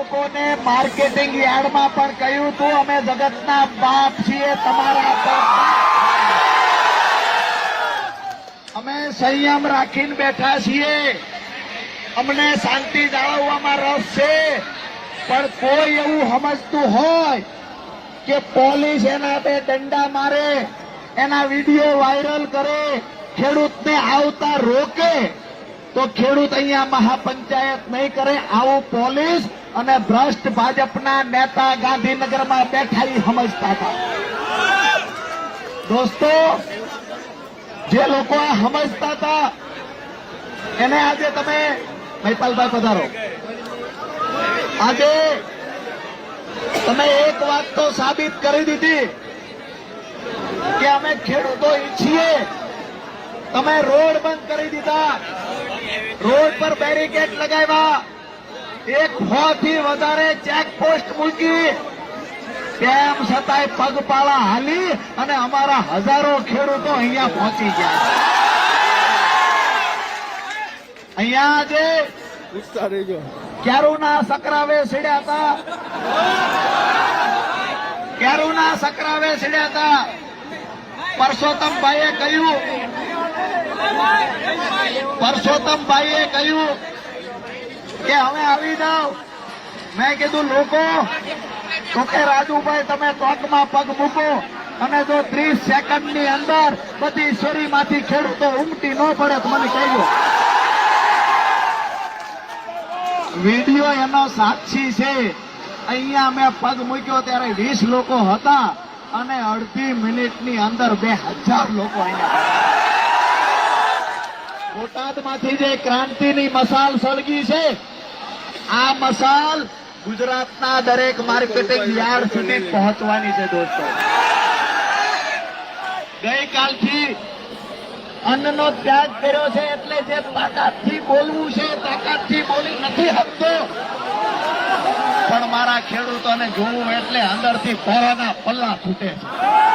લોકોને માર્કેટિંગ યાર્ડમાં પણ કહ્યું હતું, અમે જગતના બાપ છીએ, તમારા અમે સંયમ રાખીને બેઠા છીએ. અમને શાંતિ જાળવવામાં રસ છે, પણ કોઈ એવું સમજતું હોય કે પોલીસ એના બે દંડા મારે, એના વીડિયો વાયરલ કરે, ખેડૂતને આવતા રોકે, તો ખેડૂત અહીંયા મહાપંચાયત નહીં કરે. આવું પોલીસ અને ભ્રષ્ટ ભાજપના નેતા ગાંધીનગરમાં બેઠા સમજતા હતા. દોસ્તો, જે લોકો આ સમજતા હતા, એને આજે તમે મહિપાલભાઈ પધારો. આજે તમે એક વાત તો સાબિત કરી દીધી કે અમે ખેડૂતો ઈચ્છીએ. તમે રોડ બંધ કરી દીધા. રોડ પર બેરિકેડ લગાવ્યા. એક થી વધારે ચેકપોસ્ટ મૂકી. તેમ છતાંય પગપાળા હાલી અને અમારા હજારો ખેડૂતો અહીંયા પહોંચી ગયા અહીંયા જે ક્યારુના સકરાવે સીડ્યા હતા? કેરુના સકરાવે સીડ્યા હતા? પરસોત્તમભાઈએ કહ્યું. પરસોત્તમભાઈએ કહ્યું કે હવે આવી જાઓ. મેં કીધું, લોકો તો કે રાજુભાઈ, તમે તોકમાં પગ મૂકો. અને જો ત્રીસ સેકન્ડની અંદર બધી શેરીમાંથી ખેડૂતો ઉમટી ન પડે મને કહેજો. વીડિયો એનો સાક્ષી છે. અહીંયા મેં પગ મૂક્યો ત્યારે વીસ લોકો હતા અને અડધી મિનિટની અંદર બે હજાર લોકો અહીંયા બોટાદમાંથી જે ક્રાંતિની મસાલ સળગી છે આ મસાલ ગુજરાતના દરેક માર્કેટિંગ યાર્ડ સુધી પહોંચવાની છે દોસ્તો. ગઈકાલથી અન્નનો ત્યાગ કર્યો છે એટલે જે તાકાતથી બોલવું છે, તાકાતથી બોલી નથી શકતો. પણ મારા ખેડૂતોને જોવું એટલે અંદરથી પોરાના પલ્લા છૂટે છે.